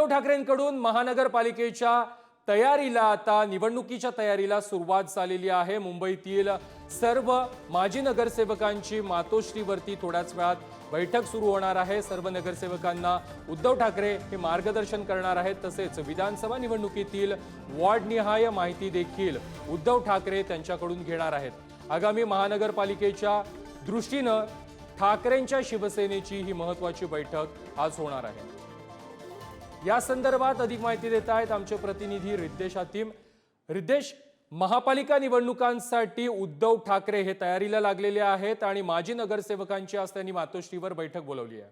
उद्धव ठाकरेंकडून महानगरपालिकेच्या तयारीला आता निवडणुकीच्या तयारीला सुरुवात झालेली आहे. मुंबईतील सर्व माजी नगरसेवकांची मातोश्रीवरती थोड्याच वेळात बैठक सुरू होणार आहे. सर्व नगरसेवकांना उद्धव ठाकरे हे मार्गदर्शन करणार आहेत. तसेच विधानसभा निवडणुकीतील वॉर्डनिहाय माहिती देखील उद्धव ठाकरे त्यांच्याकडून घेणार आहेत. आगामी महानगरपालिकेच्या दृष्टीनं ठाकरेंच्या शिवसेनेची ही महत्त्वाची बैठक आज होणार आहे. या संदर्भात अधिक माहिती देत आहेत आमचे प्रतिनिधी रिद्देश हातीम रिद्देश महापालिका निवडणुकांसाठी उद्धव ठाकरे हे तयारीला लागलेले आहेत आणि माजी नगरसेवकांची आज त्यांनी मातोश्रीवर बैठक बोलवली आहे.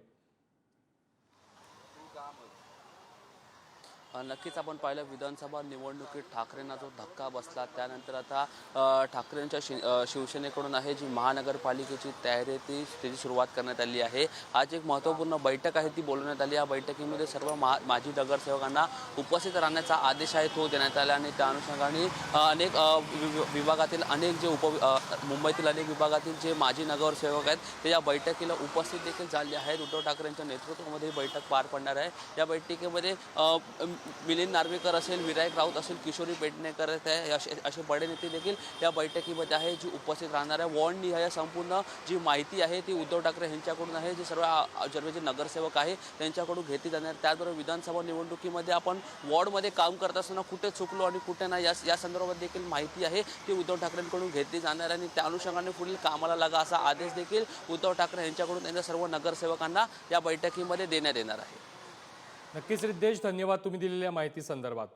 नक्कीच आपण पाहिलं विधानसभा निवडणुकीत ठाकरेंना जो धक्का बसला त्यानंतर आता ठाकरेंच्या शि शिवसेनेकडून आहे जी महानगरपालिकेची तयारी आहे ती त्याची सुरुवात करण्यात आली आहे. आज एक महत्त्वपूर्ण बैठक आहे ती बोलवण्यात आली. या बैठकीमध्ये सर्व मा माजी नगरसेवकांना उपस्थित राहण्याचा आदेश आहे तो देण्यात आला आणि त्या अनुषंगाने अनेक विभागातील अनेक जे उप मुंबईतील अनेक विभागातील जे माजी नगरसेवक आहेत ते या बैठकीला उपस्थित देखील झाले आहेत. उद्धव ठाकरेंच्या नेतृत्वामध्ये ही बैठक पार पडणार आहे. या बैठकीमध्ये मिलिंद नार्वेकर असेल विनायक राऊत असेल किशोरी पेडणेकर असे असे बडे नेते देखील या बैठकीमध्ये आहे जी उपस्थित राहणार आहे. वॉर्ड निहाय संपूर्ण जी माहिती आहे ती उद्धव ठाकरे यांच्याकडून आहे. जे सर्व आ- सर्व जे नगरसेवक आहे त्यांच्याकडून घेतली जाणार आहे. त्याचबरोबर विधानसभा निवडणुकीमध्ये आपण वॉर्डमध्ये काम करत असताना कुठे चुकलो आणि कुठे नाही या या संदर्भात देखील माहिती आहे ती उद्धव ठाकरेंकडून घेतली जाणार आहे. आणि त्या अनुषंगाने पुढील कामाला लागा असा आदेश देखील उद्धव ठाकरे यांच्याकडून त्यांच्या सर्व नगरसेवकांना या बैठकीमध्ये देण्यात येणार आहे. नक्कीच रिद्देश धन्यवाद तुम्ही दिलेल्या माहिती संदर्भात.